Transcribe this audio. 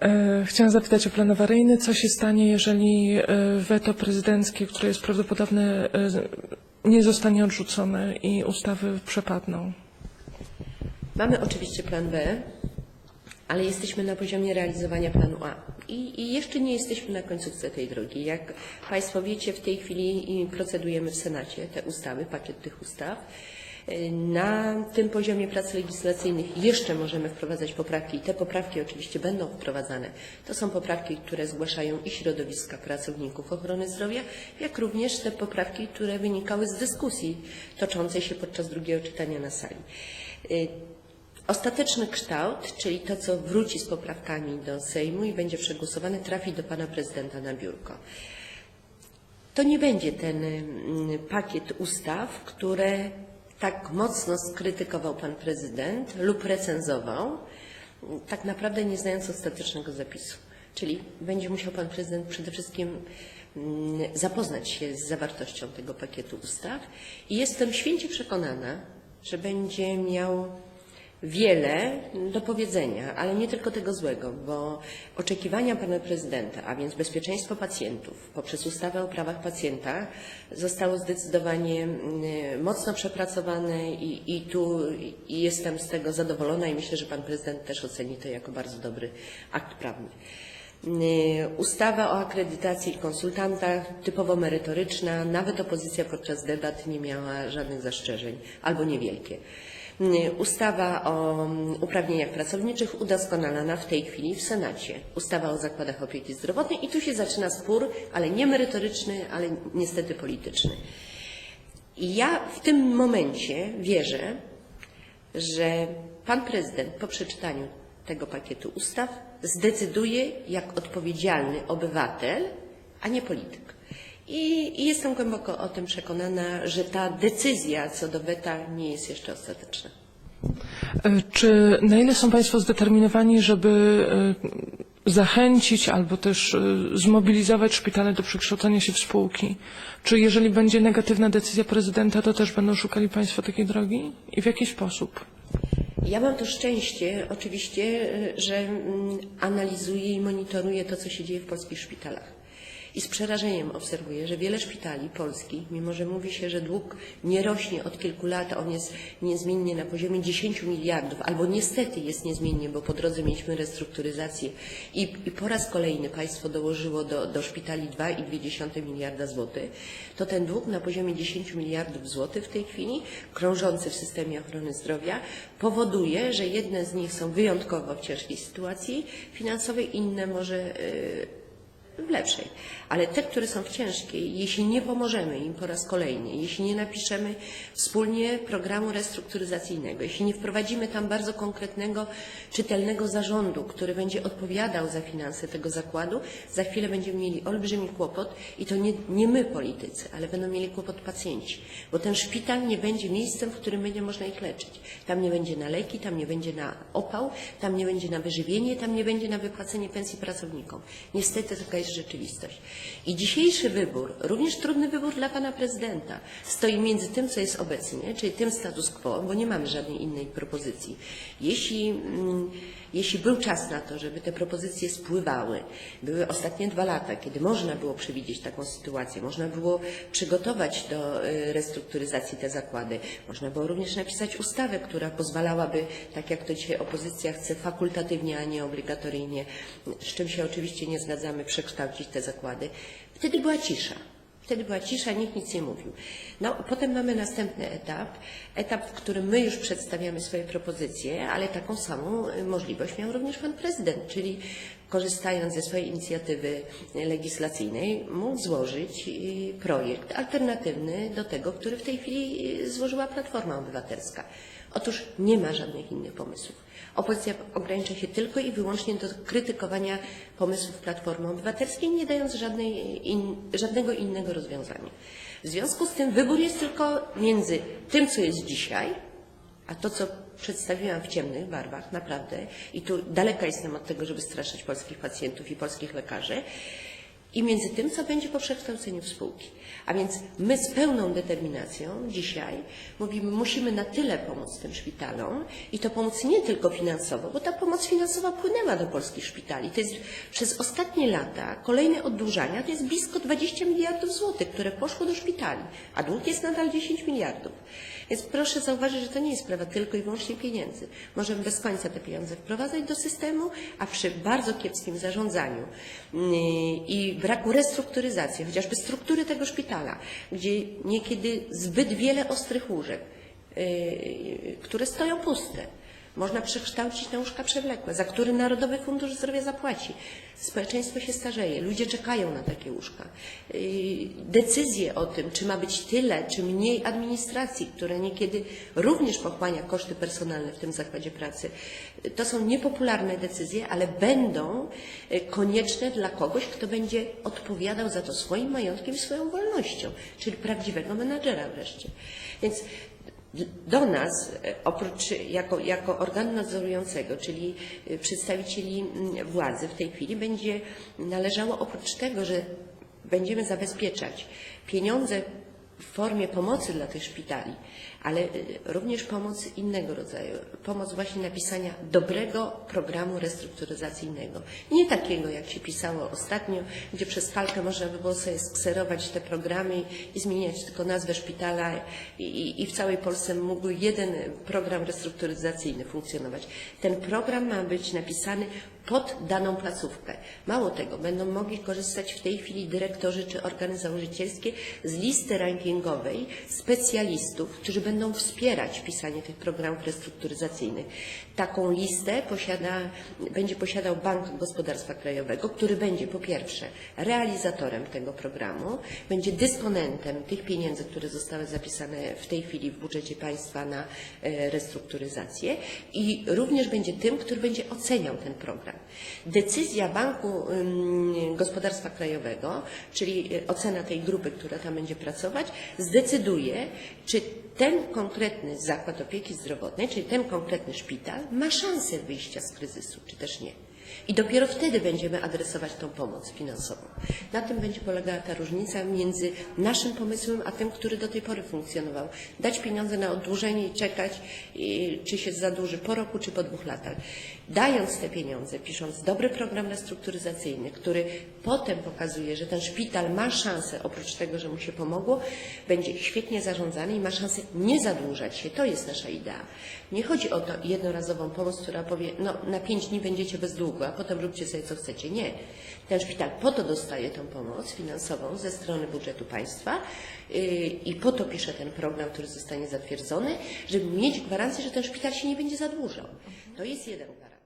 E, Chciałam zapytać o plan awaryjny. Co się stanie, jeżeli e, weto prezydenckie, które jest prawdopodobne, e, nie zostanie odrzucone i ustawy przepadną? Mamy oczywiście plan B, ale jesteśmy na poziomie realizowania planu A. I, I jeszcze nie jesteśmy na końcówce tej drogi. Jak Państwo wiecie, w tej chwili procedujemy w Senacie te ustawy, pakiet tych ustaw. Na tym poziomie prac legislacyjnych jeszcze możemy wprowadzać poprawki i te poprawki oczywiście będą wprowadzane. To są poprawki, które zgłaszają i środowiska pracowników ochrony zdrowia, jak również te poprawki, które wynikały z dyskusji toczącej się podczas drugiego czytania na sali. Y, Ostateczny kształt, czyli to, co wróci z poprawkami do Sejmu i będzie przegłosowane, trafi do pana prezydenta na biurko. To nie będzie ten mm, pakiet ustaw, które tak mocno skrytykował pan prezydent lub recenzował, tak naprawdę nie znając ostatecznego zapisu. Czyli będzie musiał pan prezydent przede wszystkim mm, zapoznać się z zawartością tego pakietu ustaw i jestem święcie przekonana, że będzie miał wiele do powiedzenia, ale nie tylko tego złego, bo oczekiwania pana prezydenta, a więc bezpieczeństwo pacjentów poprzez ustawę o prawach pacjenta zostało zdecydowanie mm, mocno przepracowane i, i tu jestem z tego zadowolona i myślę, że pan prezydent też oceni to jako bardzo dobry akt prawny. Y, Ustawa o akredytacji i konsultantach, typowo merytoryczna, nawet opozycja podczas debat nie miała żadnych zastrzeżeń albo niewielkie. Ustawa o mm, uprawnieniach pracowniczych udoskonalana w tej chwili w Senacie. Ustawa o zakładach opieki zdrowotnej i tu się zaczyna spór, ale nie merytoryczny, ale niestety polityczny. I ja w tym momencie wierzę, że pan prezydent po przeczytaniu tego pakietu ustaw zdecyduje jak odpowiedzialny obywatel, a nie polityk. I, I jestem głęboko o tym przekonana, że ta decyzja co do weta nie jest jeszcze ostateczna. E, Czy na ile są Państwo zdeterminowani, żeby e, zachęcić albo też e, zmobilizować szpitale do przekształcenia się w spółki? Czy jeżeli będzie negatywna decyzja prezydenta, to też będą szukali Państwo takiej drogi? I w jaki sposób? Ja mam to szczęście oczywiście, że mm, analizuję i monitoruję to, co się dzieje w polskich szpitalach. I z przerażeniem obserwuję, że wiele szpitali polskich, mimo że mówi się, że dług nie rośnie od kilku lat, on jest niezmiennie na poziomie 10 miliardów, albo niestety jest niezmiennie, bo po drodze mieliśmy restrukturyzację. I, i po raz kolejny państwo dołożyło do, do szpitali 2,2 miliarda złotych, to ten dług na poziomie 10 miliardów złotych w tej chwili, krążący w systemie ochrony zdrowia, powoduje, że jedne z nich są wyjątkowo w ciężkiej sytuacji finansowej, inne może yy, w lepszej. Ale te, które są w ciężkiej, jeśli nie pomożemy im po raz kolejny, jeśli nie napiszemy wspólnie programu restrukturyzacyjnego, jeśli nie wprowadzimy tam bardzo konkretnego, czytelnego zarządu, który będzie odpowiadał za finanse tego zakładu, za chwilę będziemy mieli olbrzymi kłopot i to nie, nie my politycy, ale będą mieli kłopot pacjenci, bo ten szpital nie będzie miejscem, w którym będzie można ich leczyć. Tam nie będzie na leki, tam nie będzie na opał, tam nie będzie na wyżywienie, tam nie będzie na wypłacenie pensji pracownikom. Niestety taka jest rzeczywistość. I dzisiejszy wybór, również trudny wybór dla pana prezydenta, stoi między tym, co jest obecnie, czyli tym status quo, bo nie mamy żadnej innej propozycji. Jeśli, mm, jeśli był czas na to, żeby te propozycje spływały, były ostatnie dwa lata, kiedy można było przewidzieć taką sytuację, można było przygotować do y, restrukturyzacji te zakłady, można było również napisać ustawę, która pozwalałaby, tak jak to dzisiaj opozycja chce, fakultatywnie, a nie obligatoryjnie, z czym się oczywiście nie zgadzamy, przekształcić te zakłady. Wtedy była cisza. Wtedy była cisza, nikt nic nie mówił. No, potem mamy następny etap, etap, w którym my już przedstawiamy swoje propozycje, ale taką samą możliwość miał również pan prezydent, czyli korzystając ze swojej inicjatywy legislacyjnej, mógł złożyć y, projekt alternatywny do tego, który w tej chwili y, złożyła Platforma Obywatelska. Otóż nie ma żadnych innych pomysłów. Opozycja ogranicza się tylko i wyłącznie do krytykowania pomysłów Platformy Obywatelskiej, nie dając żadnej in, żadnego innego rozwiązania. W związku z tym wybór jest tylko między tym, co jest dzisiaj, a to, co przedstawiłam w ciemnych barwach, naprawdę, i tu daleka jestem od tego, żeby straszyć polskich pacjentów i polskich lekarzy, i między tym, co będzie po przekształceniu w spółki. A więc my z pełną determinacją dzisiaj mówimy, musimy na tyle pomóc tym szpitalom i to pomóc nie tylko finansowo, bo ta pomoc finansowa płynęła do polskich szpitali. To jest przez ostatnie lata kolejne oddłużania, to jest blisko 20 miliardów złotych, które poszło do szpitali, a dług jest nadal 10 miliardów. Więc proszę zauważyć, że to nie jest sprawa tylko i wyłącznie pieniędzy. Możemy bez końca te pieniądze wprowadzać do systemu, a przy bardzo kiepskim zarządzaniu mm, i braku restrukturyzacji, chociażby struktury tego szpitala, gdzie niekiedy zbyt wiele ostrych łóżek, yy, które stoją puste. Można przekształcić na łóżka przewlekłe, za które Narodowy Fundusz Zdrowia zapłaci. Społeczeństwo się starzeje, ludzie czekają na takie łóżka. Decyzje o tym, czy ma być tyle, czy mniej administracji, które niekiedy również pochłania koszty personalne w tym zakładzie pracy, to są niepopularne decyzje, ale będą yy, konieczne dla kogoś, kto będzie odpowiadał za to swoim majątkiem i swoją wolnością, czyli prawdziwego menadżera wreszcie. Więc do nas, e, oprócz jako, jako organu nadzorującego, czyli e, przedstawicieli władzy w tej chwili, będzie należało oprócz tego, że będziemy zabezpieczać pieniądze w formie pomocy dla tych szpitali, ale e, również pomoc innego rodzaju, pomoc właśnie napisania dobrego programu restrukturyzacyjnego. Nie takiego, jak się pisało ostatnio, gdzie przez palkę można by było sobie skserować te programy i zmieniać tylko nazwę szpitala i, i, i w całej Polsce mógł jeden program restrukturyzacyjny funkcjonować. Ten program ma być napisany pod daną placówkę. Mało tego, będą mogli korzystać w tej chwili dyrektorzy czy organy założycielskie z listy rankingowej specjalistów, którzy będą wspierać pisanie tych programów restrukturyzacyjnych. Taką listę posiada, będzie posiadał Bank Gospodarstwa Krajowego, który będzie po pierwsze realizatorem tego programu, będzie dysponentem tych pieniędzy, które zostały zapisane w tej chwili w budżecie państwa na e, restrukturyzację i również będzie tym, który będzie oceniał ten program. Decyzja Banku Gospodarstwa Krajowego, czyli ocena tej grupy, która tam będzie pracować, zdecyduje, czy ten konkretny zakład opieki zdrowotnej, czyli ten konkretny szpital ma szansę wyjścia z kryzysu, czy też nie. I dopiero wtedy będziemy adresować tą pomoc finansową. Na tym będzie polegała ta różnica między naszym pomysłem, a tym, który do tej pory funkcjonował. Dać pieniądze na oddłużenie i czekać, czy się zadłuży po roku, czy po dwóch latach. Dając te pieniądze, pisząc dobry program restrukturyzacyjny, który potem pokazuje, że ten szpital ma szansę, oprócz tego, że mu się pomogło, będzie świetnie zarządzany i ma szansę nie zadłużać się. To jest nasza idea. Nie chodzi o to jednorazową pomoc, która powie, no na pięć dni będziecie bez długu, a potem róbcie sobie co chcecie. Nie. Ten szpital po to dostaje tą pomoc finansową ze strony budżetu państwa yy, i po to pisze ten program, który zostanie zatwierdzony, żeby mieć gwarancję, że ten szpital się nie będzie zadłużał. To jest jeden warunek.